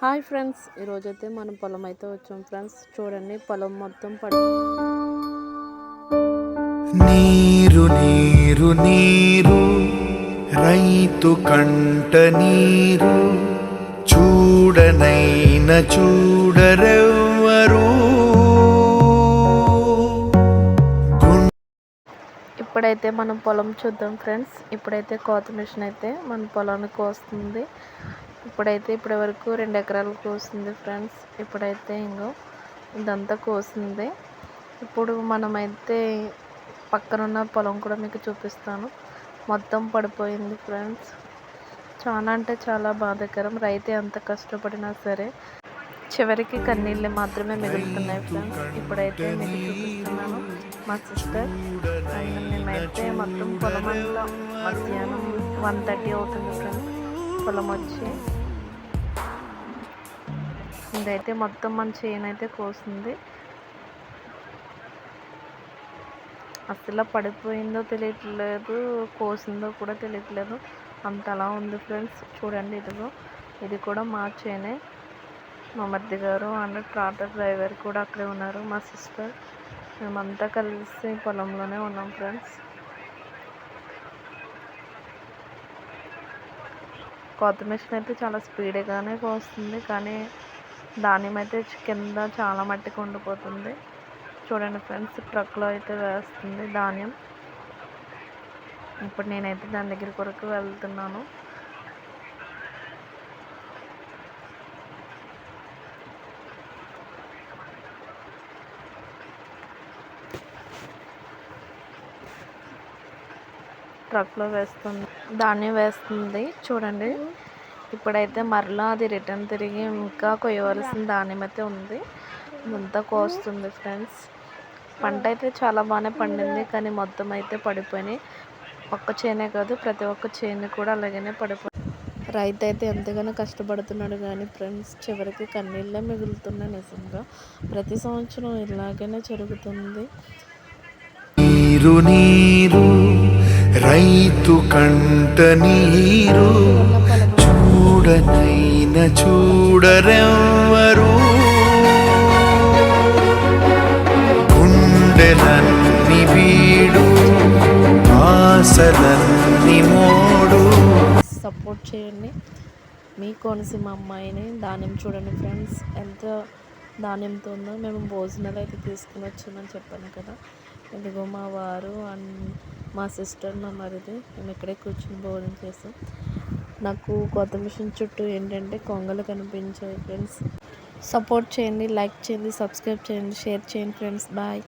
Hi friends ఈరోజైతే మనం పొలం అయితే వచ్చాం ఫ్రెండ్స్. చూడండి పొలం మొత్తం పడి నీరు నీరు నీరు రైతు కంట నీరు చూడనైన చూడరెవ్వరు. ఇప్పుడైతే మనం పొలం చూద్దాం ఫ్రెండ్స్. ఇప్పుడైతే కోత మిషన్ అయితే మన పొలాన్ని కోస్తుంది ఇప్పుడైతే ఇప్పటి వరకు రెండు ఎకరాలు కోసింది ఫ్రెండ్స్. ఇప్పుడైతే ఇంకో ఇదంతా కోసింది. ఇప్పుడు మనమైతే పక్కనున్న పొలం కూడా మీకు చూపిస్తాను. మొత్తం పడిపోయింది ఫ్రెండ్స్. చాలా అంటే చాలా బాధాకరం. రైతే ఎంత కష్టపడినా సరే చివరికి కన్నీళ్ళు మాత్రమే మిగులుతున్నాయి ఫ్రెండ్స్. ఇప్పుడైతే మీకు చూపిస్తున్నాను మా సిస్టర్. అండ్ మేమైతే మొత్తం పొలం అంతా మధ్యాహ్నం వన్ థర్టీ అవుతుంది ఫ్రెండ్స్. పొలం వచ్చి ఇదైతే మొత్తం మన చేను అయితే కోసింది అసలు పడిపోయిందో తెలియట్లేదు కోసిందో కూడా తెలియట్లేదు. అంత అలా ఉంది ఫ్రెండ్స్. చూడండి ఇదిగో ఇది కూడా మా చేనే మా మధ్య గారు అండ్ ట్రాక్టర్ డ్రైవర్ కూడా అక్కడే ఉన్నారు మా సిస్టర్. మేమంతా కలిసి పొలంలోనే ఉన్నాం ఫ్రెండ్స్. కొత్త మిషన్ అయితే చాలా స్పీడ్గానే కోస్తుంది కానీ ధాన్యం అయితే కింద చాలా మట్టికి ఉండిపోతుంది. చూడండి ఫ్రెండ్స్ ట్రక్లో అయితే వేస్తుంది ధాన్యం. ఇప్పుడు నేనైతే దాని దగ్గర కొరకు వెళ్తున్నాను. ట్రక్లో వేస్తుంది. ధాన్యం వేస్తుంది. చూడండి. ఇప్పుడైతే మరలా అది రిటర్న్ తిరిగి ఇంకా కొయ్యవలసిన ధాన్యం అయితే ఉంది. ఇదంతా కోస్తుంది ఫ్రెండ్స్. పంట అయితే చాలా బాగానే పండింది కానీ మొత్తం అయితే పడిపోయినాయి. ఒక్క చేనే కాదు ప్రతి ఒక్క చేను కూడా అలాగనే పడిపోయి రైతు అయితే ఎంతగానో కష్టపడుతున్నాడు కానీ ఫ్రెండ్స్ చివరికి కన్నీళ్ళే మిగులుతున్నాయి నిజంగా. ప్రతి సంవత్సరం ఇలాగనే జరుగుతుంది. నీరు నీరు రైతు కంట నీరు. చూడనైన చూడరెవ్వరు. గుండెలన్ని వీడు ఆశలన్ని మోడు. సపోర్ట్ చేయండి. మీ కోనసీమ అమ్మాయిని ధాన్యం చూడండి ఫ్రెండ్స్. ఎంత ధాన్యంతో ఉందో మేము భోజనాలు అయితే తీసుకుని వచ్చామని చెప్పాను కదా. ఇదిగో మా వారు అండ్ మా సిస్టర్ మా మరిది మేము ఇక్కడే కూర్చుని భోజనం చేస్తాం. నాకు కొత్త మిషన్ చుట్టూ ఏంటంటే కొంగలు కనిపించాయి ఫ్రెండ్స్ సపోర్ట్ చేయండి లైక్ చేయండి సబ్స్క్రైబ్ చేయండి షేర్ చేయండి ఫ్రెండ్స్ బాయ్